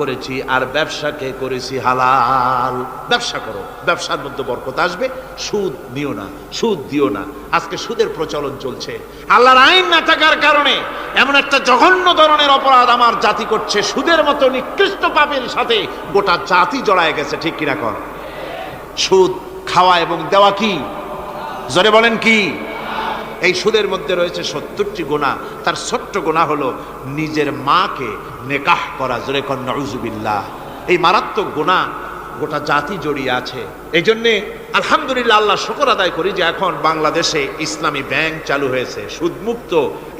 করেছি আর ব্যবসাকে করেছি হালাল। ব্যবসা করো, ব্যবসার মধ্যে বরকত আসবে, সুদ নিও না, সুদ দিও না। আজকে সুদের প্রচলন চলছে। আল্লাহর আইন না থাকার কারণে এমন একটা জঘন্য ধরনের অপরাধ আমার জাতি করছে, সুদের মতো নিকৃষ্ট পাপের সাথে গোটা জাতি জড়ায় গেছে, ঠিক কিনা কর সুদ, খাওয়া এবং দেওয়া কি? জোরে বলেন কি? এই সুদের মধ্যে রয়েছে সত্তরটি গোনা। তার ছোট্ট গোনা হলো নিজের মাকে নেকাহ করা। জোরে কন্যা এই মারাত্মক গোনা গোটা জাতি জড়িয়ে আছে। এই জন্যে আলহামদুলিল্লাহ আল্লাহ শকর আদায় করি যে এখন বাংলাদেশে ইসলামী ব্যাংক চালু হয়েছে। সুদমুক্ত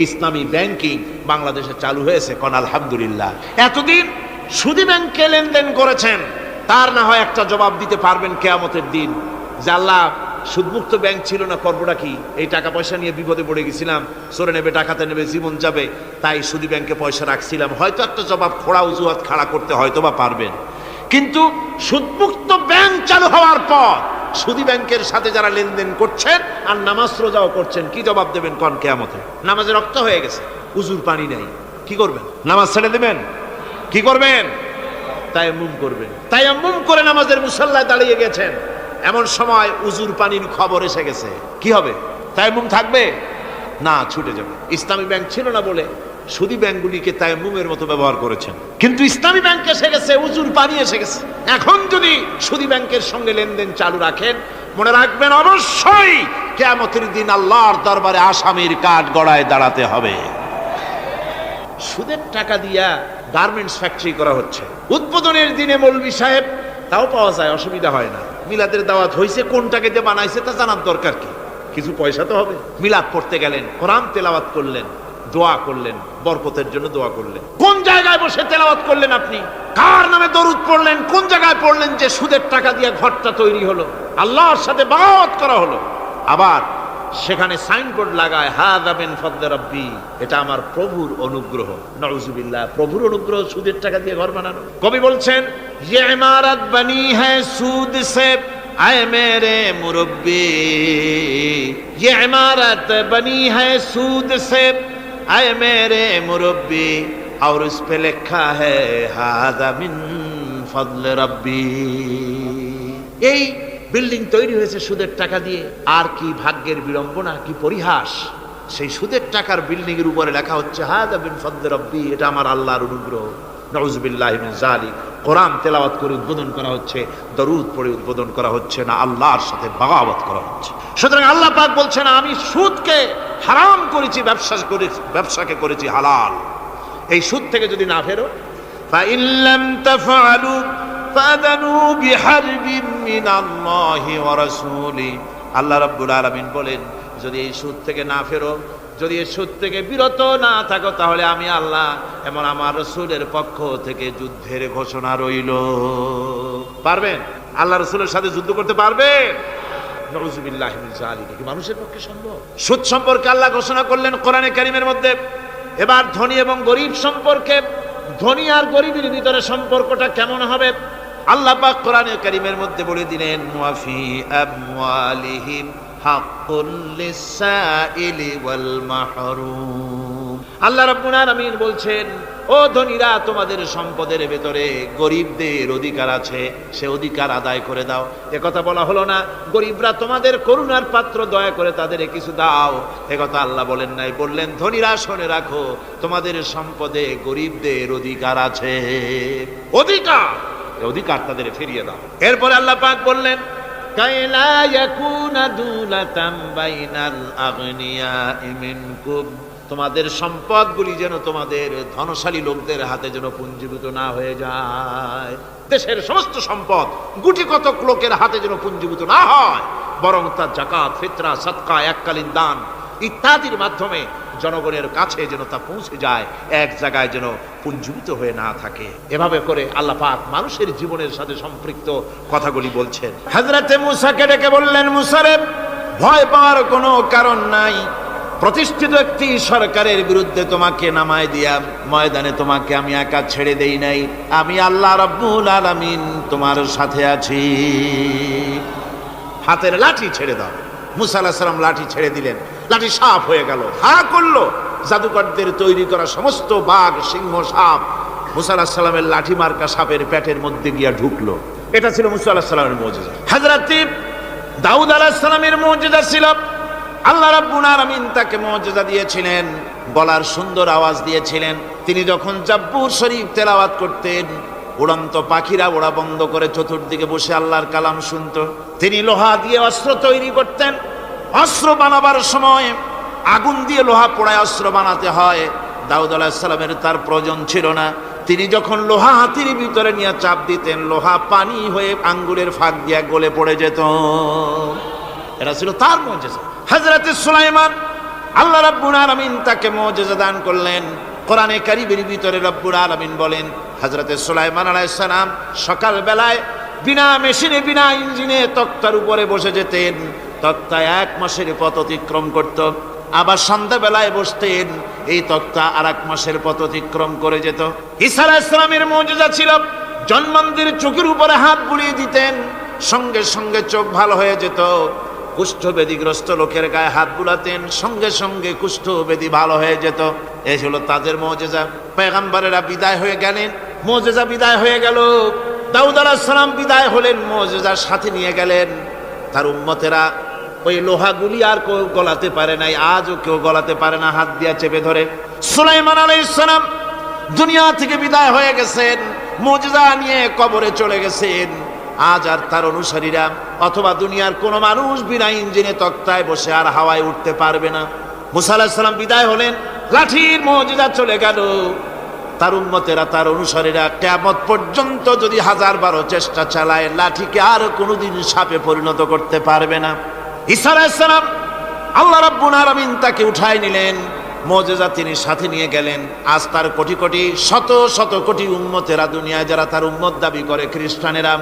ইসলামী ব্যাংকিং বাংলাদেশে চালু হয়েছে কন, আলহামদুলিল্লাহ। এতদিন সুদি ব্যাংকে লেনদেন করেছেন। তার না হয় একটা জবাব দিতে পারবেন কেয়ামতের দিন যে আল্লাহ সুদমুক্ত ব্যাংক ছিল না, করবোটা কি? এই টাকা পয়সা নিয়ে বিপদে পড়ে গেছিলাম, সরে নেবে, টাকাতে নেবে, জীবন যাবে, তাই সুদী ব্যাংকে পয়সা রাখছিলাম। হয়তো একটা জবাব খোড়া উজুহাত খাড়া করতে হয়তো বা পারবেন। কিন্তু সুদমুক্ত ব্যাংক চালু হওয়ার পর সুদি ব্যাংকের সাথে যারা লেনদেন করছেন আর নামাজ রোজাও করছেন, কি জবাব দেবেন কন কেয়ামতে? নামাজে রক্ত হয়ে গেছে, উজুর পানি নেই, কি করবেন? নামাজ ছেড়ে দেবেন? কি করবেন? তায়াম্মুম করবেন। তায়াম্মুম করে নামাজের মুসল্লায় দাঁড়িয়ে গেছেন। এমন সময় উজুর পানির খবর এসে গেছে। কি হবে? তায়াম্মুম থাকবে? না, ছুটে যাবে। ইসলামী ব্যাংক ছিল না বলে সুদী ব্যাংকগুলিকে তায়াম্মুমের মতো ব্যবহার করেছেন। কিন্তু ইসলামী ব্যাংক এসে গেছে, উজুর পানি এসে গেছে। এখন যদি সুদী ব্যাংকের সঙ্গে লেনদেন চালু রাখেন, মনে রাখবেন অবশ্যই কেয়ামতের দিন আল্লাহর দরবারে আসামির কাঠ গড়ায় দাঁড়াতে হবে। সুদের টাকা দিয়া গার্মেন্টস ফ্যাক্টরি করা হচ্ছে। উদ্বোধনের দিনে মৌলভী সাহেব, তাও পাওয়া যায়, অসুবিধা হয় না। মিলাদের দাওয়াত হয়েছে কোনটাকে যে বানাইছে তা জানার দরকার কি? কিছু পয়সা তো হবে। মিলাদ পড়তে গেলেন কোরআন তেলাওয়াত করলেন দোয়া করলেন বরকতের জন্য দোয়া করলেন। কোন জায়গায় বসে তেলাওয়াত করলেন আপনি? কার নামে দরুদ পড়লেন? কোন জায়গায় পড়লেন যে সুদের টাকা দিয়ে ঘরটা তৈরি হলো? আল্লাহর সাথে বাওয়াত করা হলো। আবার সেখানে সাইনবোর্ড লাগায় হা দাবেন রব্বি। এটা আমার প্রভুর অনুগ্রহ। নজুবিল্লাহ প্রভুর অনুগ্রহ সুদের টাকা দিয়ে ঘর বানানো। কবি বলছেন ইয়ে इमारत बनी হ্যায় সুদ से आए मेरे मुरब्बी ইয়ে इमारत बनी হ্যায় সুদ से आए मेरे मुरब्बी और उस पे लिखा है हादा मिन फजल বিল্ডিং তৈরি হয়েছে সুদের টাকা দিয়ে আর কি ভাগ্যের বিড়ম্বনা কি পরিহাস সেই সুদের টাকার বিল্ডিং এর উপরে লেখা হচ্ছে হাদা বিন ফদ্দ রব্বি এটা আমার আল্লাহর অনুগ্রহ নজবিল্লাহ জালি কোরআন তেলাওয়াত করে উদ্বোধন করা হচ্ছে দরুদ পড়ে উদ্বোধন করা হচ্ছে না আল্লাহর সাথে বাগাবত করা হচ্ছে সুতরাং আল্লাহ পাক বলছেন আমি সুদকে হারাম করেছি ব্যবসা করেছি ব্যবসাকে করেছি হালাল এই সুদ থেকে যদি না ফেরো فإن لم تفعلوا ফাদানু বিহারবিন মিনাল্লাহি ওয়া রাসূলি আল্লাহ রাব্বুল আলামিন বলেন, যদি এই সুদ থেকে না ফেরো, যদি এই সুদ থেকে বিরত না থাকো, তাহলে আমি আল্লাহ এমন আমার রসুলের পক্ষ থেকে যুদ্ধের ঘোষণা রইল। পারবেন? আল্লাহ রসুলের সাথে যুদ্ধ করতে পারবেন? মানুষের পক্ষে সম্ভব? সুদ সম্পর্কে আল্লাহ ঘোষণা করলেন কোরআনে কারিমের মধ্যে। এবার ধনী এবং গরিব সম্পর্কে, ধনী আর গরিবের ভিতরে সম্পর্কটা কেমন হবে? আল্লাহ পাক কোরআনে কারিমের মধ্যে বলে দিলেন ওয়াফি আমওয়ালিহিম হাক্কুল লিসাইলি ওয়াল মাহরুম। আল্লাহ রাব্বুল আলামিন বলছেন, ও ধনীরা, তোমাদের সম্পদের ভেতরে গরিবদের অধিকার আছে, সে অধিকার আদায় করে দাও। এ কথা বলা হলো না। গরিবরা তোমাদের করুণার পাত্র দয়া করে তাদের কিছু দাও। এ কথা আল্লাহ বলেন নাই। বললেন, ধনীরা, শুনে রাখো, তোমাদের সম্পদে গরিবদের অধিকার আছে। অধিকার! অধিকার তাদের ফিরিয়ে দাও। এরপরে আল্লাহ পাক বললেন কাইলা ইয়াকুনা দুলাতাম বাইনাল আগনিয়া মিনকুম। তোমাদের সম্পদগুলি যেন তোমাদের ধনশালী লোকদের হাতে যেন পুঞ্জীভূত না হয়ে যায়। দেশের সমস্ত সম্পদ গুটি কতক লোকের হাতে যেন পুঞ্জীভূত না হয় বরং তার জাকাত ফিতরা সৎকা এককালীন দান ইত্যাদির মাধ্যমে জনগণের কাছে যেন তা পৌঁছে যায়, এক জায়গায় যেন পুঞ্জীভূত হয়ে না থাকে। এভাবে করে আল্লাহ পাক মানুষের জীবনের সাথে সম্পৃক্ত কথাগুলি বলছেন। হাজরাতে মুসাকে ডেকে বললেন, মুসারে, ভয় পাওয়ার কোনো কারণ নাই। প্রতিষ্ঠিত একটি সরকারের বিরুদ্ধে তোমাকে নামায় দিয়া, ময়দানে তোমাকে আমি একা ছেড়ে দেই নাই। আমি আল্লাহ রাব্বুল আলামিন তোমার সাথে আছি। হাতের লাঠি ছেড়ে দাও। মুসা আলাহিসাল্লাম সালাম লাঠি ছেড়ে দিলেন। লাঠি সাপ হয়ে গেল। হা করল? জাদুকরদের তৈরি করা সমস্ত বাঘ, সিংহ, সাপ, মুসা সাল্লামের লাঠি মার্কা সাপের পেটের মধ্যে গিয়া ঢুকলো। এটা ছিল মুসা আলাহ সাল্লামের মজেজা। হাজরাতি দাউদ আলাহ সাল্লামের মজেজা ছিল। আল্লাহ রাব্বুল আলামিন তাকে মর্যাদা দিয়েছিলেন, গলার সুন্দর আওয়াজ দিয়েছিলেন। তিনি যখন জাব্বুর শরীফ তেলাওয়াত করতেন, উড়ন্ত পাখিরা ওড়া বন্ধ করে চতুর্দিকে বসে আল্লাহর কালাম শুনত। তিনি লোহা দিয়ে অস্ত্র তৈরি করতেন। অস্ত্র বানাবার সময় আগুন দিয়ে লোহা পোড়ায় অস্ত্র বানাতে হয়। দাউদ আলাহিসাল্লামের তার প্রয়োজন ছিল না। তিনি যখন লোহা হাতির ভিতরে নিয়ে চাপ দিতেন, লোহা পানি হয়ে আঙ্গুলের ফাঁক দিয়া গলে পড়ে যেত। এটা ছিল তার মজেজা হজরত সুলাইমান আল্লাহ রাব্বুল আলামিন তাকে মজেজা দান করলেন। কোরআনে কারিমের ভিতরে রব্বুল আলামিন বলেন হজরতে সুলাইমান আলাইহিস সালাম সকাল বেলায় বিনা মেশিনে, বিনা ইঞ্জিনে তক্তার উপরে বসে যেতেন। তক্তা এক মাসের পথ অতিক্রম করত। আবার সন্ধ্যাবেলায় বসতেন, এই তক্তা আর এক মাসের পথ অতিক্রম করে যেত। ঈসা আলাইহিস সালামের মজেজা ছিল, জন্মান্দির চোখের উপরে হাত বুলিয়ে দিতেন, সঙ্গে সঙ্গে চোখ ভালো হয়ে যেত। কুষ্ঠবেদীগ্রস্ত লোকের গায়ে হাত বুলাতেন, সঙ্গে সঙ্গে কুষ্ঠবেদী ভালো হয়ে যেত। এই হলো তাদের মজেজা। পেগাম্বারেরা বিদায় হয়ে গেলেন, মজেজা বিদায় হয়ে গেল। দাউদ আলাহ সালাম বিদায় হলেন, মজেজার সাথে নিয়ে গেলেন। তার উম্মতেরা ওই লোহাগুলি আর কেউ গলাতে পারে নাই, আজও কেউ গলাতে পারে না, হাত দিয়া চেপে ধরে। সুলাইমান আলাইহিস সালাম দুনিয়া থেকে বিদায় হয়ে গেছেন মজেজা নিয়ে কবরে চলে গেছেন। আজ আর তার অনুসারীরা অথবা দুনিয়ার কোনো মানুষ বিনা ইঞ্জিনে তক্তায় বসে আর হাওয়ায় উঠতে পারবে না। মুসা আলাহিসাল্লাম বিদায় হলেন, লাঠির মজেজা চলে গেল। তার উন্মতেরা তার অনুসারীরা কেমত পর্যন্ত যদি হাজার বারো চেষ্টা চালায়, লাঠিকে আর কোনোদিন সাপে পরিণত করতে পারবে না। ঈসা আলাইহিসসালাম আল্লাহ রাব্বুল আলামিন তাকে উঠায় নিলেন, মজেজা তিনি সাথে নিয়ে গেলেন। আজ তার কোটি কোটি, শত শত কোটি উম্মতেরা দুনিয়ায় যারা তার উম্মত দাবি করে খ্রিস্টানেরা,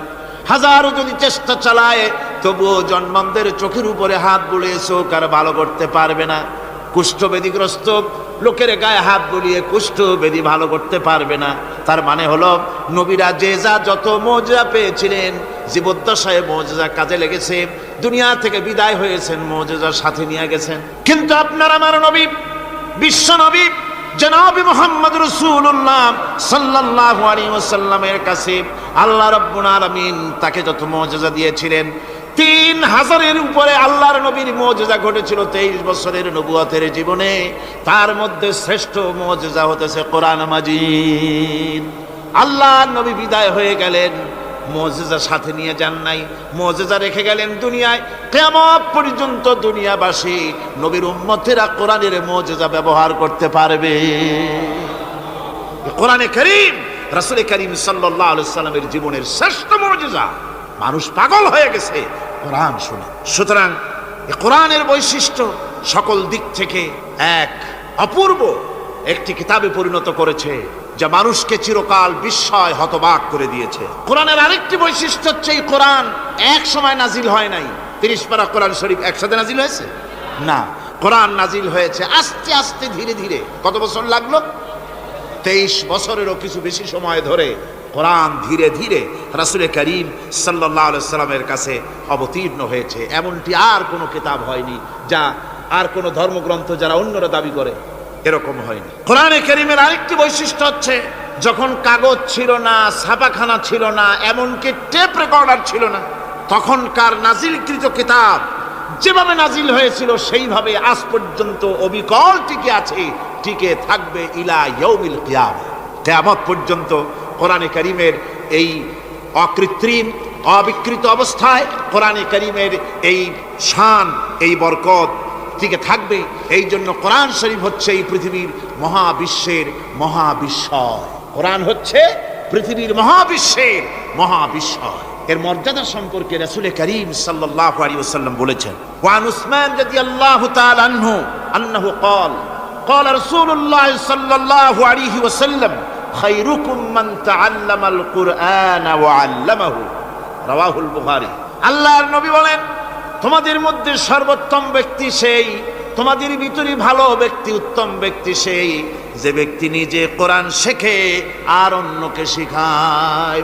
হাজারো যদি চেষ্টা চালায়, তবুও জন্মানদের চোখের উপরে হাত বুলিয়ে চোখ আর ভালো করতে পারবে না। কুষ্ঠবেদীগ্রস্ত লোকের গায়ে হাত বুলিয়ে কুষ্ঠবেদী ভালো করতে পারবে না। তার মানে হলো, নবীরা যে যা যত মজা পেয়েছিলেন জীবদ্দশায় মজা কাজে লেগেছে, দুনিয়া থেকে বিদায় হয়েছেন মজেজার সাথে নিয়ে গেছেন। কিন্তু আপনার আমার নবী, বিশ্ব নবী, জনাবি মোহাম্মদ রসুল্লাহ সাল্লাহ আলী ওসাল্লামের কাছে আল্লাহ রব্বুল আলমিন তাকে যত মজেজা দিয়েছিলেন, তিন হাজারের উপরে আল্লাহর নবীর মজেজা ঘটেছিল তেইশ বছরের নবুয়তের জীবনে। তার মধ্যে শ্রেষ্ঠ মজেজা হতেছে কোরআন মাজিদ। আল্লাহ নবী বিদায় হয়ে গেলেন। মজেজা সাথে নিয়ে যান নাই। মজেজা রেখে গেলেন দুনিয়ায়। কেমন পর্যন্ত দুনিয়াবাসী নবীর উম্মতেরা কোরআনের মজেজা ব্যবহার করতে পারবে। কোরআনে করিম, রাসুল করিম সাল্লাহ সাল্লামের জীবনের শ্রেষ্ঠ মজেজা। মানুষ পাগল হয়ে গেছে। কোরআন শুনে। সুতরাং কোরআনের বৈশিষ্ট্য সকল দিক থেকে এক, অপূর্ব। একটি কিতাবে পরিণত করেছে। যা মানুষকে চিরকাল বিস্ময় হতবাক করে দিয়েছে। কোরআনের আরেকটি বৈশিষ্ট্য হচ্ছে এই কোরআন এক সময় নাজিল হয় নাই। তিরিশ পারা কোরআন শরীফ একসাথে নাজিল হয়েছে? না। কোরআন নাজিল হয়েছে আস্তে আস্তে ধীরে ধীরে। কত বছর লাগল? তেইশ বছরেরও কিছু বেশি সময় ধরে কোরআন ধীরে ধীরে রাসুল করিম সাল্লাহ সাল্লামের কাছে অবতীর্ণ হয়েছে। এমনটি আর কোনো কিতাব হয়নি যা আর কোনো ধর্মগ্রন্থ যারা অন্যরা দাবি করে। এরকম হয়নি। কোরআনে করিমের আরেকটি বৈশিষ্ট্য হচ্ছে, যখন কাগজ ছিল না, ছাপাখানা ছিল না, এমনকি টেপ রেকর্ডার ছিল না, তখনকার নাজিলকৃত কিতাব যেভাবে নাজিল হয়েছিল, সেইভাবে আজ পর্যন্ত অবিকল টিকে আছে, টিকে থাকবে ইলা ইয়ৌমিল কিয়াম। কেয়ামত পর্যন্ত কোরআনে করিমের এই অকৃত্রিম, অবিকৃত অবস্থায় কোরআনে করিমের এই শান, এই বরকত টিকে থাকবে এই জন্য কোরআন শরীফ হচ্ছে এই পৃথিবীর মহাবিশ্বের মহাবিস্ময় কোরআন হচ্ছে পৃথিবীর মহাবিশ্বের মহাবিস্ময় এর মর্যাদা সম্পর্কে রাসূল করিম সাল্লাল্লাহু আলাইহি ওয়াসাল্লাম বলেছেন ওয়ান উসমান রাদিয়াল্লাহু তাআলা আনহু আন্নাহু قال قال رسول الله صلى الله عليه وسلم خيركم من تعلم القرآن وعلمه رواه البخاري আল্লাহর নবী বলেন তোমাদের মধ্যে সর্বোত্তম ব্যক্তি সেই, তোমাদের ভিতরে ভালো ব্যক্তি, উত্তম ব্যক্তি সেই। যে ব্যক্তি নিজে কোরআন শেখে আর অন্যকে শেখায়।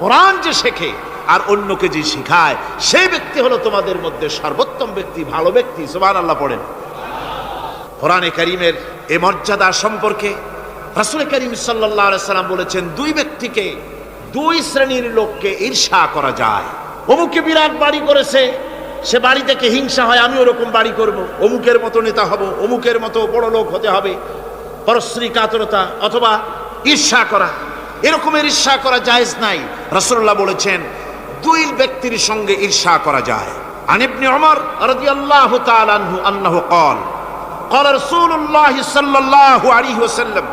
কোরআন যে শেখে আর অন্যকে যে শিখায়, সেই ব্যক্তি হলো তোমাদের মধ্যে সর্বোত্তম ব্যক্তি, ভালো ব্যক্তি। সুবহান আল্লাহ পড়েন। কোরআনে করিমের এ মর্যাদা সম্পর্কে রাসুল করিম সাল্লাহ সাল্লাম বলেছেন, দুই ব্যক্তিকে দুই শ্রেণির লোককে ঈর্ষা করা যায়। অমুকে বিরাট বাড়ি করেছে সে বাড়ি থেকে হিংসা হয় আমি ওরকম বাড়ি করব অমুকের মতো নেতা হব অমুকের মতো বড় লোক হতে হবে পরশ্রী কাতরতা অথবা ঈর্ষা করা এরকমের ঈর্ষা করা জায়েজ নাই রাসূলুল্লাহ বলেছেন দুই ব্যক্তির সঙ্গে ঈর্ষা করা যায় عن ابن عمر رضي الله تعالى عنه أنه قال قال رسول الله صلى الله عليه وسلم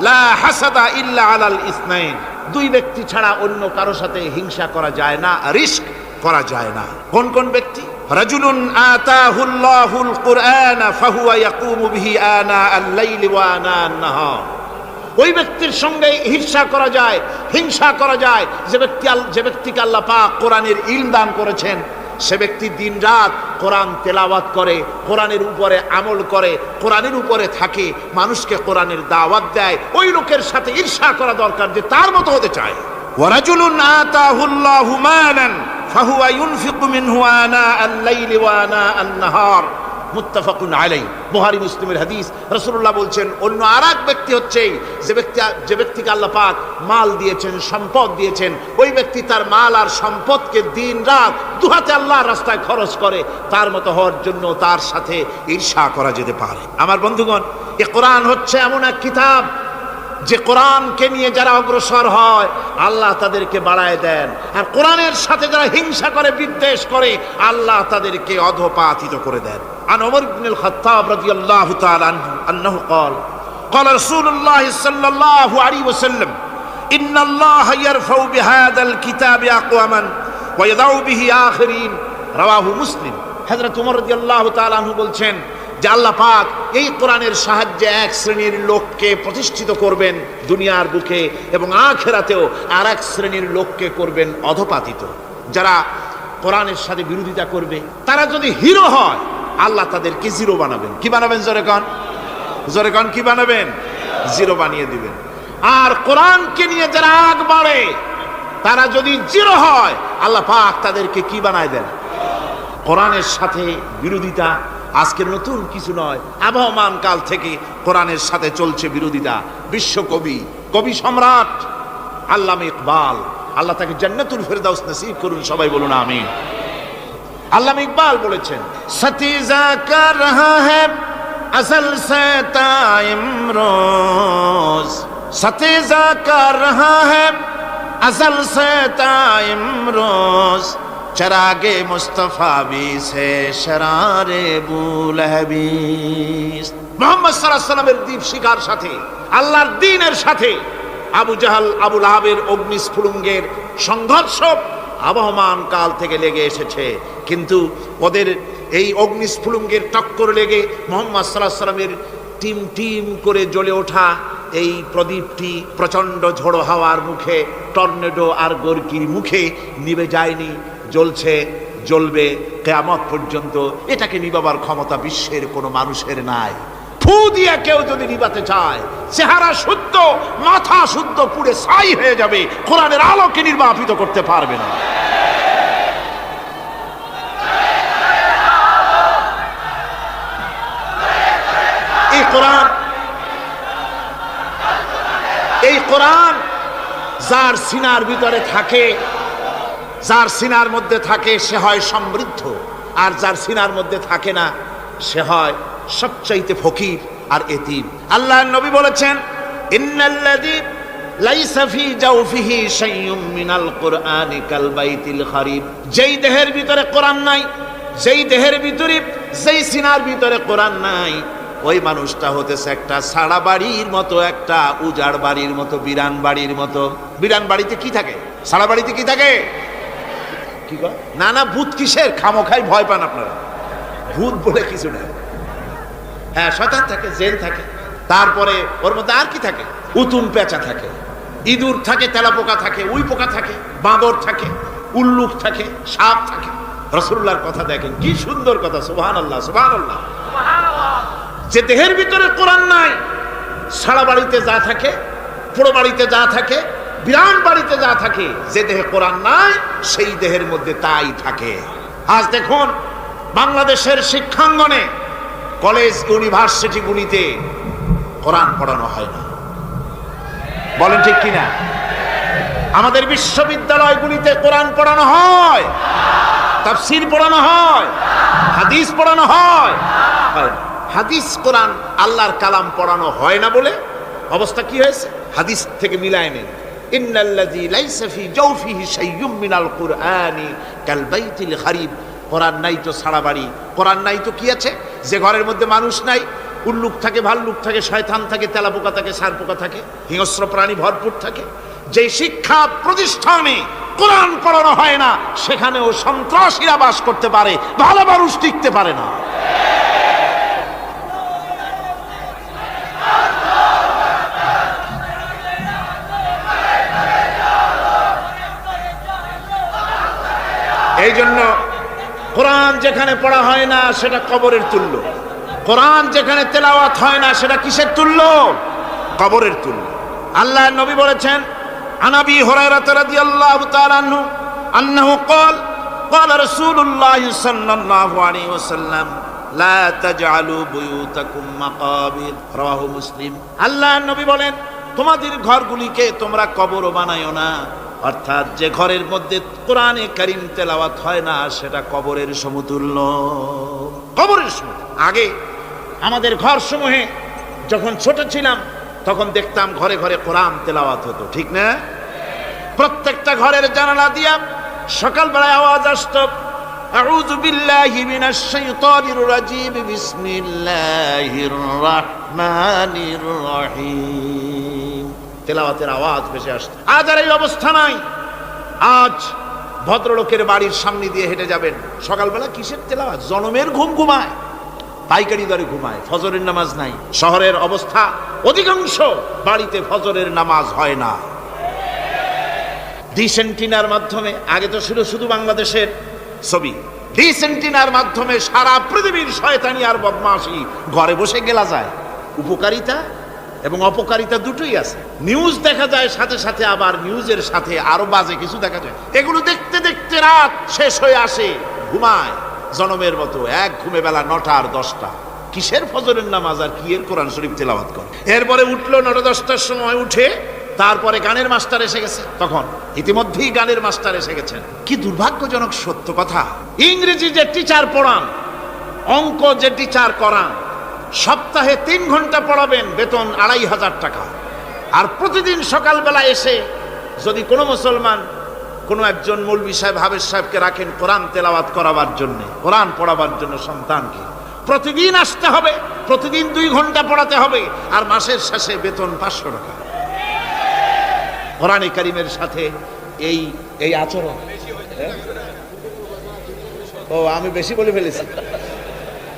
لا حسد إلا على الاثنين দুই ব্যক্তি ছাড়া অন্য কারো সাথে হিংসা করা যায় না রিস্ক করা যায় না কোন কোন ব্যক্তি রাজুলুন আতাহুল্লাহুল কুরআন ফাহুয়া ইয়াকুমু বিহি আনা আল-লাইলি ওয়া আনা আন-নাহার। ওই ব্যক্তির সঙ্গে হিংসা করা যায়, হিংসা করা যায়। যে ব্যক্তি যে ব্যক্তিকে আল্লাহ পাক কোরআনের ইলম দান করেছেন, সে ব্যক্তি দিন রাত কোরআন তেলাওয়াত করে, কোরআনের উপরে আমল করে, কোরআনের উপরে থাকে, মানুষকে কোরআনের দাওয়াত দেয়। ওই লোকের সাথে ঈর্ষা করা দরকার যে তার মতো হতে চায়। ওয়ারাজুলুন আতাহুল্লাহু মালান ফাহুয়া ইউনফিকু মিনহু আনা আল-লাইলি ওয়া আনা আন-নাহার মুত্তাফাকুন আলাই বুহারি মুসলিমের বলছেন, অন্য আর ব্যক্তি হচ্ছে যে ব্যক্তি, যে ব্যক্তিকে আল্লাহ পাক মাল দিয়েছেন, সম্পদ দিয়েছেন, ওই ব্যক্তি তার মাল আর সম্পদকে দিন রাত দুহাতে আল্লাহর রাস্তায় খরচ করে, তার মতো হওয়ার জন্য তার সাথে ঈর্ষা করা যেতে পারে। আমার বন্ধুগণ, এ কোরআন হচ্ছে এমন এক কিতাব যে কোরআনকে নিয়ে যারা অগ্রসর হয় আল্লাহ তাদেরকে বাড়ায় দেন আর কোরআনের সাথে যারা হিংসা করে বিদ্বেষ করে আল্লাহ তাদেরকে অধপাতিত করে দেন عن عمر بن الخطاب رضي الله تعالى عنه أنه قال قال رسول الله صلى الله عليه وسلم إن الله يرفع بهذا الكتاب أقواما ويضع به آخرين رواه مسلم حضرت عمر رضي الله تعالى عنه বলছেন যে পাক এই কোরআনের সাহায্যে এক শ্রেণির লোককে প্রতিষ্ঠিত করবেন দুনিয়ার বুকে এবং আখেরাতেও আর এক শ্রেণির লোককে করবেন অধপাতিত। যারা কোরআনের সাথে বিরোধিতা করবে, তারা যদি হিরো হয়, আল্লাহ তাদেরকে জিরো বানাবেন। কি বানাবেন জোরে কন? জোরে কন, কি বানাবেন? জিরো বানিয়ে দিবেন। আর কোরআনকে নিয়ে যারা আগ বাড়ে, তারা যদি জিরো হয়, আল্লাহ পাক তাদেরকে কি বানায় দেন? কোরআনের সাথে বিরোধিতা আজকের নতুন কিছু নয়, আবহমান কাল থেকে কোরআনের সাথে চলছে বিরোধিতা। বিশ্বকবি কবি সম্রাট আল্লাম ইকবাল। আল্লাহ তাকে জান্নাতুল ফেরদাউস নসিব করুন, সবাই বলুন আমি আল্লাহ ইকবাল বলেছেন, সতীজা কর রহা হ্যাঁ আসল সেমরোজ সতীজা কর রহা হ্যাঁ আসল সেমরোজ চরাগে মুস্তফা বিশে হে শরারে বুলহবিস মোহাম্মদ সাল্লাহ দীপ শিকার সাথে, আল্লাহর দিনের সাথে আবু জাহাল আবুল আবের অগ্নিস্ফুলুঙ্গের সংঘর্ষ আবহমান কাল থেকে লেগে এসেছে। কিন্তু ওদের এই অগ্নিস্ফুলুঙ্গের টক্কর লেগে মোহাম্মদ সাল্লাহ সাল্লামের টিম টিম করে জ্বলে ওঠা এই প্রদীপটি প্রচণ্ড ঝড়ো হাওয়ার মুখে, টর্নেডো আর গর্কির মুখে নিবে যায়নি। জ্বলছে, জ্বলবে, কেয়ামত পর্যন্ত এটাকে নিবাবার ক্ষমতা বিশ্বের কোনো মানুষের নাই। ফু দিয়ে কেউ যদি নিবাতে চায়, চেহারা শুদ্ধ, মাথা শুদ্ধ, পুড়ে ছাই হয়ে যাবে, কোরআনের আলোকে নির্বাপিত করতে পারবে না। এই কোরআন এই কোরআন, যার সিনার ভিতরে থাকে যার সিনার মধ্যে থাকে সে হয় সমৃদ্ধ, আর যার সিনার মধ্যে থাকে না সে হয় সবচাইতে ফকির আর এতিম। আল্লাহ নবী বলেছেন, ইন্নাল্লাযী লাইসা ফি জাওফিহি মিনাল কুরআনি কাল বাইতিল খারিব। যেই দেহের ভিতরে কোরআন নাই, যেই দেহের ভিতরে, যেই সিনার ভিতরে কোরআন নাই, ওই মানুষটা হতেছে একটা সাড়া বাড়ির মতো, একটা উজাড় বাড়ির মতো, বিরান বাড়ির মতো। বিরান বাড়িতে কি থাকে? সাড়া বাড়িতে কি থাকে? কি কয়? না না ভূত কিসের? খামোখাই ভয় পান আপনারা। ভূত বলে কিছু না হ্যাঁ শতান থাকে, জেল থাকে। তারপরে ওর মধ্যে আর কি থাকে? উতুম পেঁচা থাকে। ইঁদুর থাকে, তেলাপোকা থাকে, উই পোকা থাকে, বাঁদর থাকে, উল্লুক থাকে, সাপ থাকে। রসুল্লাহর কথা দেখেন, কি সুন্দর কথা সুবহান আল্লাহ সুবহান আল্লাহ যে দেহের ভিতরে কোরআন নাই, সারা বাড়িতে যা থাকে পোড়ো বাড়িতে যা থাকে বিরান বাড়িতে যা থাকে, যে দেহে কোরআন নাই, সেই দেহের মধ্যে তাই থাকে। আজ দেখুন, বাংলাদেশের শিক্ষাঙ্গনে, কলেজ ইউনিভার্সিটিগুলিতে কোরআন পড়ানো হয় না। বলেন ঠিক কিনা? আমাদের বিশ্ববিদ্যালয়গুলিতে কোরআন পড়ানো হয়, তাফসির পড়ানো হয়, হাদিস পড়ানো হয়। হাদিস, কোরআন, আল্লাহর কালাম পড়ানো হয় না বলে অবস্থা কি হয়েছে? হাদিস থেকে মিলায় নেন। ইন্নাল্লাযী লাইসা ফি জাওফিহি শাইয়্যুম মিনাল নাই তো সারা বাড়ি। কোরআন নাই তো কি আছে? যে ঘরের মধ্যে মানুষ নাই, উল্লুক থাকে, ভাল্লুক থাকে, শয়তান থাকে, তেলাপোকা থাকে সার পোকা থাকে, হিংস্র প্রাণী ভরপুর থাকে। যে শিক্ষা প্রতিষ্ঠানে কোরআন পড়ানো হয় না, সেখানেও সন্ত্রাসীরা বাস করতে পারে ভালো মানুষ টিকতে পারে না। এই জন্য কোরআন যেখানে পড়া হয় না সেটা কবরের তুল্য কোরআন যেখানে তেলাওয়াত হয় না সেটা কিসের তুল্য কবরের তুল্য আল্লাহ নবী বলেছেন আনাবি হুরায়রা রাদিয়াল্লাহু তাআলা আনহু আন্নাহু قال قال رسول الله صلى الله عليه وسلم لا تجعلوا بيوتكم مقابر رواه مسلم আল্লাহ নবী বলেন তোমাদের ঘরগুলিকে তোমরা কবর বানায়ো না অর্থাৎ যে ঘরের মধ্যে কোরআনে কারিম তেলাওয়াত হয় না সেটা কবরের সমতুল্য কবরের সমতুল্য আগে আমাদের ঘর সমূহে যখন ছোট ছিলাম তখন দেখতাম ঘরে ঘরে কোরআন তেলাওয়াত হতো ঠিক না প্রত্যেকটা ঘরের জানালা দিয়া সকালবেলায় আওয়াজ আসতো أعوذ بالله من الشيطان الرجيم بسم الله الرحمن الرحيم তেলাওয়াতের আওয়াজ ভেসে আসতো আজ আর এই অবস্থা নাই। আজ ভদ্রলোকের বাড়ির সামনে দিয়ে হেঁটে যাবেন। সকালবেলা কিসের তেলাওয়াত? জনমের ঘুম ঘুমায়। পাইকারি দরে ঘুমায়। ফজরের নামাজ নাই। শহরের অবস্থা অধিকাংশ বাড়িতে ফজরের নামাজ হয় না। ডিসেন্টিনার মাধ্যমে, আগে তো ছিল শুধু বাংলাদেশের ছবি। ডিসেন্টিনার মাধ্যমে সারা পৃথিবীর শয়তানি আর বদমাশি ঘরে বসে গেলা যায়। উপকারিতা এবং অপকারিতা দুটোই আছে। নিউজ দেখা যায়, সাথে সাথে আবার নিউজের সাথে আরও বাজে কিছু দেখা যায়। এগুলো দেখতে দেখতে রাত শেষ হয়ে আসে, ঘুমায়, জনমের মতো, এক ঘুমে বেলা নটা আর দশটা। কিসের ফজরের নামাজ আর কি এর কোরআন শরীফ তেলাওয়াত করে? এরপরে উঠল নটা দশটার সময় উঠে, তারপরে গানের মাস্টার এসে গেছে। তখন ইতিমধ্যেই গানের মাস্টার এসে গেছেন। কি দুর্ভাগ্যজনক সত্য কথা। ইংরেজি যে টিচার পড়ান, অঙ্ক যে টিচার করান সপ্তাহে তিন ঘণ্টা পড়াবেন বেতন আড়াই হাজার টাকা। আর প্রতিদিন সকালবেলা এসে যদি কোনো মুসলমান কোনো একজন মৌলবি সাহেব হাবেজ সাহেবকে রাখেন কোরআন তেলাওয়াত করাবার জন্য, কোরআন পড়াবার জন্য সন্তানকে। প্রতিদিন আসতে হবে, প্রতিদিন দুই ঘণ্টা পড়াতে হবে, আর মাসের শেষে বেতন পাঁচশো টাকা। কোরআনে কারিমের সাথে এই এই আচরণ হ্যাঁ? ও, আমি বেশি বলে ফেলেছি।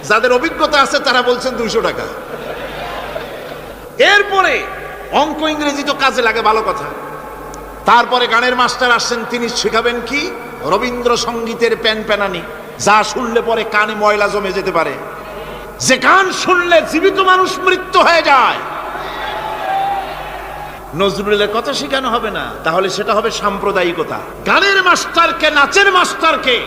যাদের অভিজ্ঞতা আছে, তারা বলছেন দুইশো টাকা। এরপরে অঙ্ক ইংরেজি তো কাজে লাগে, ভালো কথা। তারপরে গানের মাস্টার আসছেন, তিনি শেখাবেন কি? রবীন্দ্র সঙ্গীতের প্যান প্যানানি, যা শুনলে পরে কানে ময়লা জমে যেতে পারে। যে গান শুনলে জীবিত মানুষ মৃত্যু হয়ে যায়। নজরুলের কথা শেখানো হবে না, তাহলে সেটা হবে সাম্প্রদায়িকতা। গানের মাস্টারকে, নাচের মাস্টারকে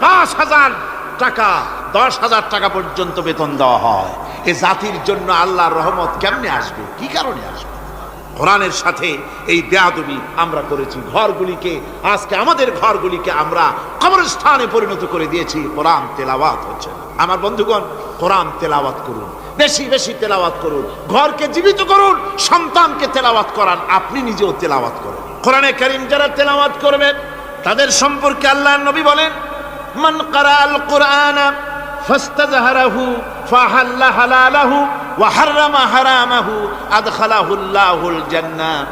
পাঁচ হাজার টাকা দশ হাজার টাকা পর্যন্ত বেতন দেওয়া হয়। এ জাতির জন্য আল্লাহর রহমত কেমনে আসবে? কি কারণে আসবে? কোরআনের সাথে এই বেয়াদবি আমরা করেছি। ঘরগুলিকে, আজকে আমাদের ঘরগুলিকে আমরা কবরস্থানে পরিণত করে দিয়েছি। কোরআন তেলাওয়াত হচ্ছে আমার বন্ধুগণ, কোরআন তেলাওয়াত করুন। বেশি বেশি তেলাওয়াত করুন। ঘরকে জীবিত করুন, সন্তানকে তেলাওয়াত করান। আপনি নিজেও তেলাওয়াত করুন। কোরআনে কারিম যারা তেলাওয়াত করবেন, তাদের সম্পর্কে আল্লাহ নবী বলেন, মান কারাল কোরআন ফাস্তাজহারাহু, ফাহাল্লা হালালাহু, ওয়া হাররামা হারামাহু, আদখালাহুল্লাহুল জান্নাহ।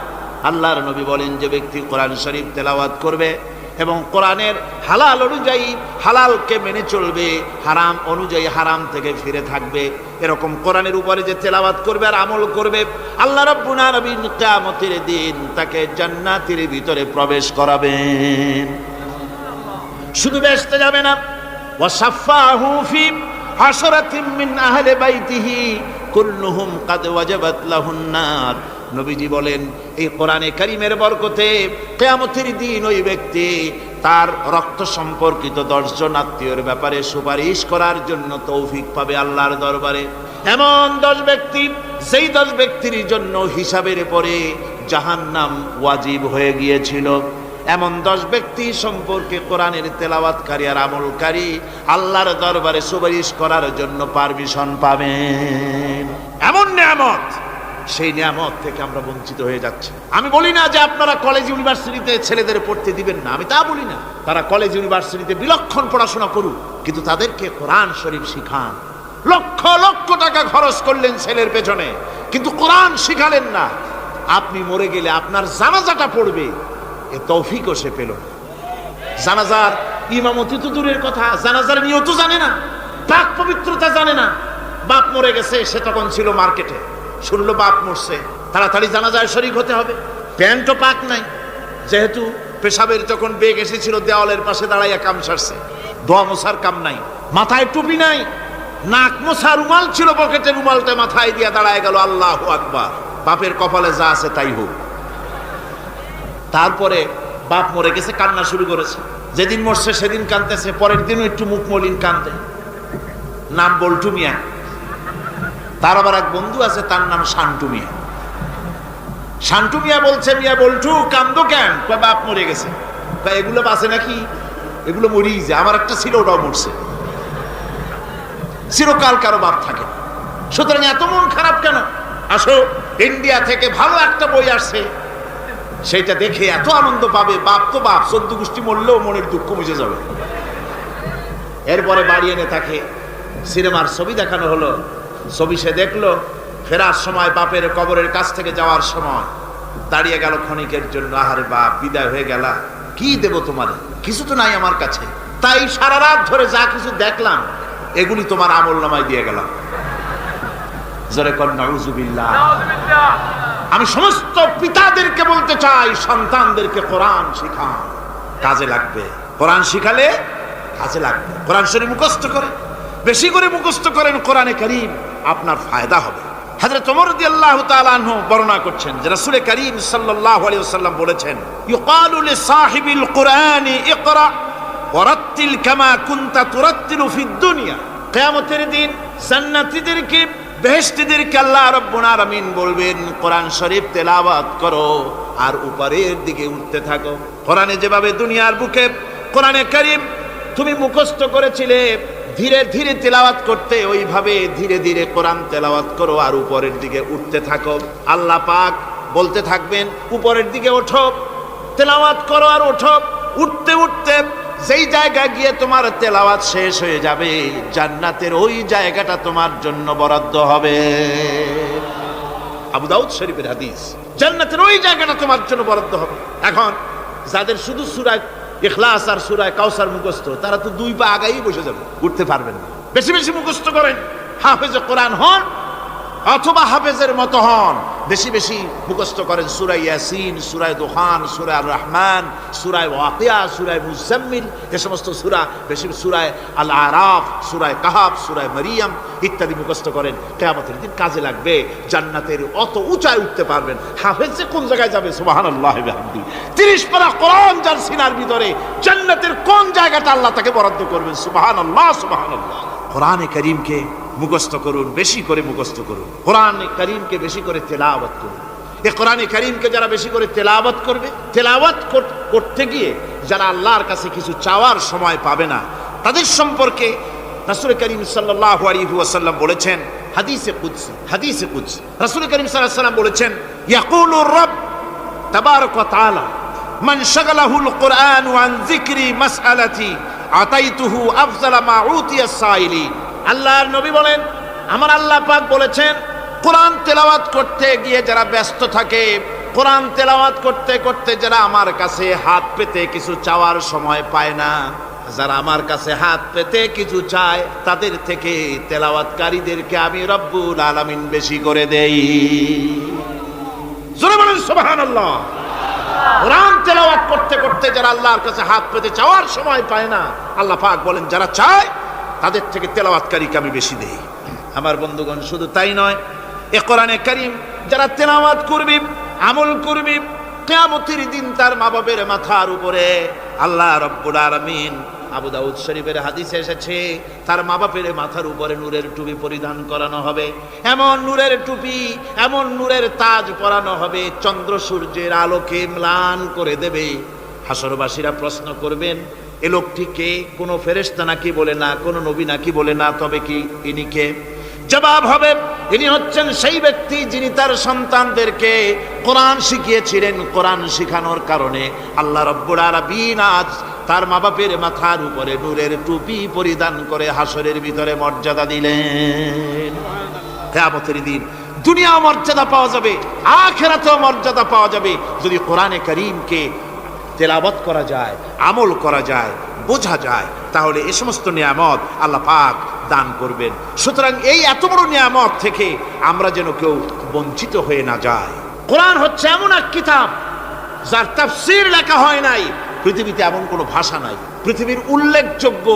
আল্লাহর নবী বলেন যে ব্যক্তি কোরআন শরীফ তেলাওয়াত করবে এবং কোরআনের হালাল অনুযায়ী হালালকে মেনে চলবে, হারাম অনুযায়ী হারাম থেকে ফিরে থাকবে, এরকম কোরআনের উপরে যে তেলাওয়াত করবে আর আমল করবে, আল্লাহ রাব্বুল আলামিন কিয়ামতের দিন তাকে জান্নাতের ভিতরে প্রবেশ করাবেন। শুধু বেসতে যাবে না ওয়াসাফাহু ফি আশরাতিন মিন আহলি বাইতিহি কুল্লুহুম কাদ ওয়াজাবাত লাহুন নার। নবীজি বলেন, এই কোরআনে কারিমের বরকতে কিয়ামতের দিন ওই ব্যক্তি তার রক্ত সম্পর্কিত দশজন আত্মীয়র ব্যাপারে সুপারিশ করার জন্য তৌফিক পাবে আল্লাহর দরবারে। এমন দশ ব্যক্তি সেই দশ ব্যক্তির জন্য হিসাবের পরে জাহান্নাম ওয়াজিব হয়ে গিয়েছিল। এমন দশ ব্যক্তি সম্পর্কে কোরআনের তেলাওয়াতকারী আর আমলকারী আল্লাহর দরবারে সুপারিশ করার জন্য পারমিশন পাবেন। এমন নিয়ামত, সেই নিয়ামত থেকে আমরা বঞ্চিত হয়ে যাচ্ছি। আমি বলি না যে আপনারা কলেজ ইউনিভার্সিটিতে ছেলেদের পড়তে দিবেন না, আমি তা বলি না। তারা কলেজ ইউনিভার্সিটিতে বিলক্ষণ পড়াশোনা করুক, কিন্তু তাদেরকে কোরআন শরীফ শিখান। লক্ষ লক্ষ টাকা খরচ করলেন ছেলের পেছনে, কিন্তু কোরআন শিখালেন না। আপনি মরে গেলে আপনার জানাজাটা পড়বে। এ তৌফিকও সে পেল। জানাজার ইমামতি তো দূরের কথা, জানাজার নিয়ত জানে না পাক পবিত্রতা জানে না। বাপ মরে গেছে, সে তখন ছিল মার্কেটে। শুনলো বাপ মরছে, তাড়াতাড়ি জানাজায় শরিক হতে হবে। প্যান্টও পাক নাই, যেহেতু পেশাবের যখন বেগ এসেছিল, দেওয়ালের পাশে দাঁড়াইয়া কাম সারছে। দোয়া মশার কাম নাই, মাথায় টুপি নাই, নাক মোছা রুমাল ছিল পকেটে রুমালটা মাথায় দিয়া দাঁড়ায় গেল, আল্লাহ আকবার। বাপের কপালে যা আছে তাই হোক। তারপরে বাপ মরে গেছে, কান্না শুরু করেছে। যেদিন মরছে সেদিন কানতেছে পরের দিনও একটু মুখ মলিন কান্দে নাম বল্টু মিয়া। তার আবার এক বন্ধু আছে, তার নাম শান্টু মিয়া। শান্টু মিয়া বলছে, মিয়া বল্টু, কান্দো কেন? বাপ মরে গেছে। এগুলো বাঁচে নাকি? এগুলো মরিই যায় আমার একটা ছিল, ওটাও মরছে। চিরকাল কারও বাপ থাকে সুতরাং এত মন খারাপ কেন? আসো, ইন্ডিয়া থেকে ভালো একটা বই আসছে। সেইটা দেখে এত আনন্দ পাবে, বাপ তো বাপ চোদ্দ গোষ্ঠী মরলেও মনের দুঃখ মুছে যাবে। এরপরে বাড়ি এনে তাকে সিনেমার ছবি দেখানো হলো। ছবি সে দেখল, ফেরার সময় বাপের কবরের কাছ থেকে যাওয়ার সময় দাঁড়িয়ে গেল ক্ষণিকের জন্য। আহারে বাপ, বিদায় হয়ে গেলা। কি দেব তোমার? কিছু তো নাই আমার কাছে। তাই সারা রাত ধরে যা কিছু দেখলাম, এগুলি তোমার আমল নামায় দিয়ে গেলাম। জরে কর নাউজুবিল্লাহ আমি সমস্ত পিতাদেরকে বলতে চাই, সন্তানদেরকে কোরআন শিখান। কাজে লাগবে। কোরআন শিখালে কাজে লাগবে। কোরআন শরীফ মুখস্থ করে। বেশি করে মুখস্থ করেন কোরআনে করিম, আপনার ফায়দা হবে। হাজরত বর্ণনা করছেন যে করিম বলেছেন দুনিয়া। কিয়ামতের দিন জান্নাতীদেরকে বেহেশতিদেরকে আল্লাহ রব্বুল আলামিন বলবেন, কোরআন শরীফ তেলাওয়াত করো আর উপরের দিকে উঠতে থাকো। কোরআনে যেভাবে দুনিয়ার বুকে, কোরআনে করিম তুমি মুখস্থ করেছিলে, ধীরে ধীরে তেলাওয়াত করতে, ওইভাবে ধীরে ধীরে কোরআন তেলাওয়াত করো আর উপরের দিকে উঠতে থাকো। আল্লাহ পাক বলতে থাকবেন, উপরের দিকে ওঠো, তেলাওয়াত করো আর ওঠো। উঠতে উঠতে যেই জায়গা গিয়ে তোমার তেলাওয়াত শেষ হয়ে যাবে, জান্নাতের ওই জায়গাটা তোমার জন্য বরাদ্দ হবে। আবু দাউদ শরীফের হাদিস, জান্নাতের ওই জায়গাটা তোমার জন্য বরাদ্দ হবে। এখন, যাদের শুধু সুরায় ইখলাস আর সুরায় কাউসার মুখস্থ, তারা তো দুই পা আগাই বসে যাবে, উঠতে পারবেন না। বেশি বেশি মুখস্থ করেন। হাফেজে কোরআন হন অথবা হাফেজের মতো হন। বেশি বেশি মুখস্থ করেন সুরাই ইয়াসিন সুরায় দোহান সুরায় রহমান সুরায় ওয়াকিয়া সুরায় মুজাম্মিল, এ সমস্ত সুরা বেশি সুরায় আল আরাফ সুরায় কাহাব সুরায় মারিয়াম ইত্যাদি মুখস্থ করেন। কেয়ামতের দিন কাজে লাগবে, জান্নাতের অত উঁচায় উঠতে পারবেন। হাফেজ যে কোন জায়গায় যাবে? সুবাহান আল্লাহ তিরিশ পারা কোরআন যার সিনার ভিতরে, জান্নাতের কোন জায়গাটা আল্লাহ তাকে বরাদ্দ করবেন? সুবাহান আল্লাহ সুবাহান আল্লাহ কোরআনে করিমকে মুখস্থ করুন, বেশি করে মুখস্থ করুন। কোরআন করিমকে বেশি করে তেলাওয়াত করুন। এ কোরআনে করিমকে যারা বেশি করে তেলাওয়াত করবে, তেলাওয়াত কর- করতে গিয়ে যারা আল্লাহর কাছে কিছু চাওয়ার সময় পাবে না, তাদের সম্পর্কে রাসূল করিম সাল্লাল্লাহু আলাইহি ওয়াসাল্লাম বলেছেন, হাদিসে কুদসি হাদিসে কুদসি। রাসূল করিম ওয়াসাল্লাম বলেছেন, ইয়াকুলু রব তাবারক ওয়া তাআলা, মান শাগালাহুল কুরআন আন যিকরি মা উতিয়া সাইলিন। আল্লাহর নবী বলেন, আমার আল্লাহ পাক বলেছেন, কোরআন তেলাওয়াত করতে গিয়ে যারা ব্যস্ত থাকে, কোরআন তেলাওয়াত করতে করতে যারা আমার কাছে হাত পেতে কিছু চাওয়ার সময় পায় না, যারা আমার কাছে হাত পেতে কিছু চায়, তাদের থেকে তেলাওয়াতকারীদেরকে আমি রব্বুল আলামিন বেশি করে দেই। জোরে বলেন, সুবহানাল্লাহ। কোরআন তেলাওয়াত করতে করতে যারা আল্লাহর কাছে হাত পেতে চাওয়ার সময় পায় না, আল্লাহ পাক বলেন, যারা চায় তাদের থেকে তেলাওয়াতকারীকে আমি বেশি দেই। আমার বন্ধুগণ, শুধু তাই নয়, এ কোরআনে কারিম যারা তেলাওয়াত করবি, আমল করবি, কেয়ামতের দিন তার মা বাপের মাথার উপরে আল্লাহ রব্বুল আলামিন আবু দাউদ শরীফের হাদিসে এসেছে, তার মা বাপের মাথার উপরে নূরের টুপি পরিধান করানো হবে। এমন নূরের টুপি, এমন নূরের তাজ পরানো হবে, চন্দ্র সূর্যের আলোকে ম্লান করে দেবে। হাসরবাসীরা প্রশ্ন করবেন এ লোকটি কে? কোনো ফেরেশতা নাকি বলে না, কোনো নবী নাকি বলে না, তবে কি ইনি কে? জবাব হবে, ইনি হচ্ছেন সেই ব্যক্তি যিনি তার সন্তানদেরকে কোরআন শিখিয়েছিলেন, কোরআন শিখানোর কারণে। আল্লাহ রব্বুল আলামিন আজ তার মা বাপের মাথার উপরে নূরের টুপি পরিধান করে হাসরের ভিতরে মর্যাদা দিলেন। কেয়ামতের দিন দুনিয়া মর্যাদা পাওয়া যাবে, আখেরাতেও মর্যাদা পাওয়া যাবে। যদি কোরআনে করিমকে তেলাবত করা যায়, আমল করা যায়, বোঝা যায়, তাহলে এ সমস্ত নিয়ামত আল্লাহ পাক দান করবেন। সুতরাং এই এত বড় নিয়ামত থেকে আমরা যেন কেউ বঞ্চিত হয়ে না যায়। কোরআন হচ্ছে এমন এক কিতাব, যার তাফসির লেখা হয় নাই, পৃথিবীতে এমন কোনো ভাষা নাই। পৃথিবীর উল্লেখযোগ্য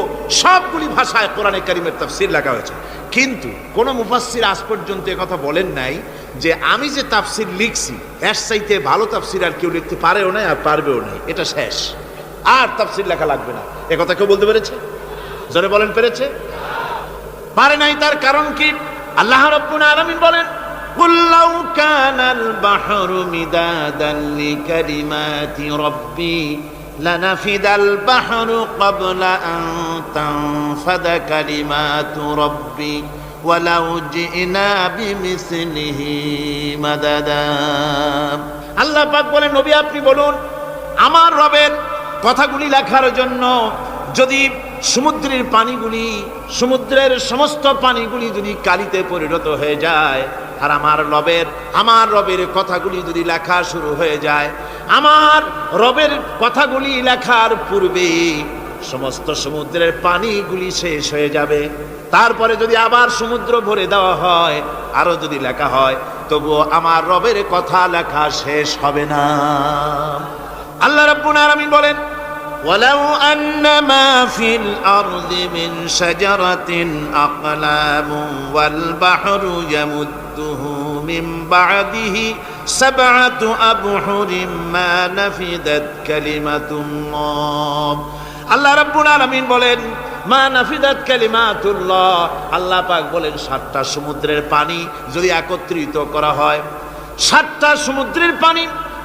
সবগুলি ভাষায় কোরআনে কারিমের তাফসীর লেখা হয়েছে কিন্তু কোন মুফাসসির আজ পর্যন্ত এ কথা বলেন নাই যে আমি যে তাফসীর লিখছি এর চাইতে ভালো তাফসীর আর কেউ লিখতে পারেও না আর পারবেও না এটা শেষ আর তাফসীর লেখা লাগবে না এ কথা কেউ বলতে পেরেছে জোরে বলেন পেরেছে পারে নাই তার কারণ কি আল্লাহ রব্বুল আলামিন বলেন قل لو كان البحر مدادا لكلمات ربي لنفد البحر قبل أن تنفد كلمات ربي ولو جئنا بمثله مددا আল্লাহ পাক বলেন নবী আপনি বলুন আমার রবের কথাগুলি লেখার জন্য যদি সমুদ্রের পানিগুলি সমুদ্রের সমস্ত পানিগুলি যদি কালিতে পরিণত হয়ে যায় আর আমার রবের আমার রবের কথাগুলি যদি লেখা শুরু হয়ে যায় আমার রবের কথাগুলি লেখার পূর্বে সমস্ত সমুদ্রের পানিগুলি শেষ হয়ে যাবে তারপরে যদি আবার সমুদ্র ভরে দেওয়া হয় আরো যদি লেখা হয় তবুও আমার রবের কথা লেখা শেষ হবে না আল্লাহ রাব্বুল আলামিন বলেন ولو أن ما في الأرض من شجرة أقلام والبحر يمده من بعده سبعة أبحر ما نفدت كلمة الله আল্লাহ রাব্বুল আলামিন বলেন মা নাফিদাত কালিমাতুল্লাহ আল্লাহ পাক বলেন সাতটা সমুদ্রের পানি যদি একত্রিত করা হয় সাতটা সমুদ্রের পানি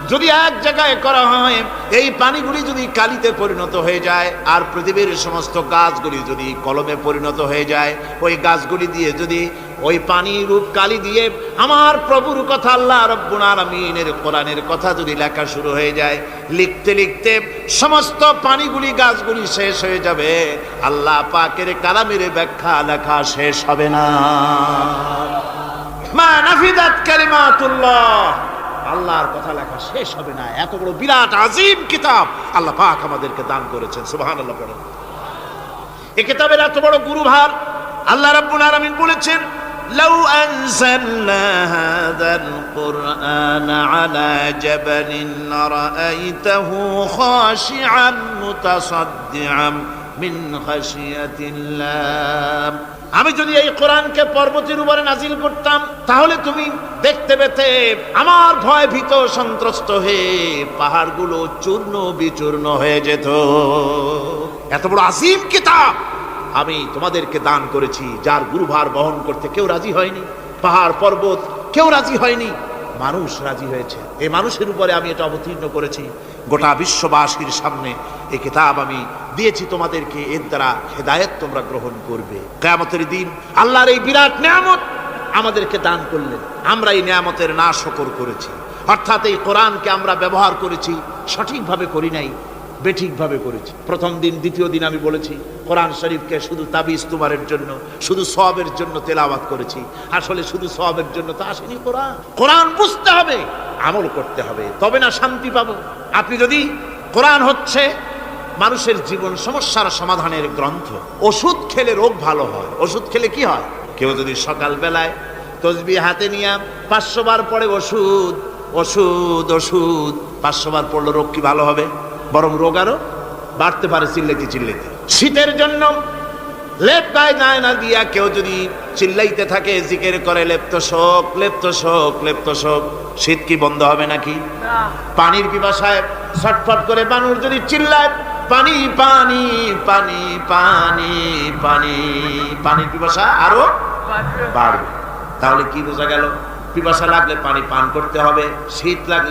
যদি এক জায়গায় করা হয়, এই পানিগুলি যদি কালিতে পরিণত হয়ে যায়, আর পৃথিবীর সমস্ত গাছগুলি যদি কলমে পরিণত হয়ে যায়, ওই গাছগুলি দিয়ে যদি ওই পানি রূপ কালি দিয়ে আমার প্রভুর কথা আল্লাহ রব্বুল আলামিনের কোরআনের কথা যদি লেখা শুরু হয়ে যায়, লিখতে লিখতে সমস্ত পানিগুলি গাছগুলি শেষ হয়ে যাবে। আল্লাহ পাকের কালামের ব্যাখ্যা লেখা শেষ হবে না। মা নাফিদাত কালিমাতুল্লাহ। আল্লাহর কথা লেখা শেষ হবে না এত বড় বিরাট আজিম কিতাব আল্লাহ পাক আমাদেরকে দান করেছেন সুবহানাল্লাহ পড়েন এই কিতাবের এত বড় গুরুভার আল্লাহ রাব্বুল আলামিন বলেছেন لو أنزلنا هذا القرآن على جبل لرأيته خاشعا متصدعا من خشية الله আমি যদি এই কোরআনকে পর্বতের উপরে নাজিল করতাম, তাহলে তুমি দেখতে পেতে আমার ভয় ভীত সন্ত্রস্ত হয়ে পাহাড়গুলো চূর্ণ বিচূর্ণ হয়ে যেত। এত বড় আসিম কিতাব আমি তোমাদেরকে দান করেছি, যার গুরুভার বহন করতে কেউ রাজি হয়নি, পাহাড় পর্বত কেউ রাজি হয়নি। মানুষ রাজি হয়েছে। এই মানুষের উপরে আমি এটা অবতীর্ণ করেছি। গোটা বিশ্ববাসীর সামনে এই কিতাব আমি দিয়েছি তোমাদেরকে, এর দ্বারা হেদায়ত তোমরা গ্রহণ করবে। কেয়ামতের দিন আল্লাহর এই বিরাট নিয়ামত আমাদেরকে দান করলেন আমরা এই নিয়ামতের না শকর করেছি। অর্থাৎ এই কোরআনকে আমরা ব্যবহার করেছি, সঠিকভাবে করি নাই বেঠিকভাবে করেছি। প্রথম দিন, দ্বিতীয় দিন আমি বলেছি, কোরআন শরীফকে শুধু তাবিজ তুমারের জন্য, শুধু সবের জন্য তেলাওয়াত করেছি। আসলে শুধু সবের জন্য তো আসেনি কোরআন। কোরআন বুঝতে হবে, আমল করতে হবে, তবে না শান্তি পাবো। আপনি যদি, কোরআন হচ্ছে মানুষের জীবন সমস্যার সমাধানের গ্রন্থ। ওষুধ খেলে রোগ ভালো হয়। ওষুধ খেলে কি হয়? কেউ যদি সকাল বেলায় তসবি হাতে নিয়ে পাঁচশো বার পরে ওষুধ ওষুধ ওষুধ, পাঁচশো বার পড়লে রোগ কি ভালো হবে? বরং রোগ আরও বাড়তে পারে চিল্লাইতে চিল্লাইতে। শীতের জন্য লেপ গায়ে গায়ে না দিয়া কেউ যদি চিল্লাইতে থাকে জিকের করে লেপ্ত শোক লেপ্ত শোক লেপ্ত শোক। শীত কি বন্ধ হবে নাকি? পানির পিপাসায় ছটফট করে মানুষ যদি চিল্লায় পানি পানি পানি পানি পানি পানির পিপাসা আরও বাড়বে। তাহলে কি বোঝা গেল? পিপাসা লাগলে পানি পান করতে হবে শীত লাগলে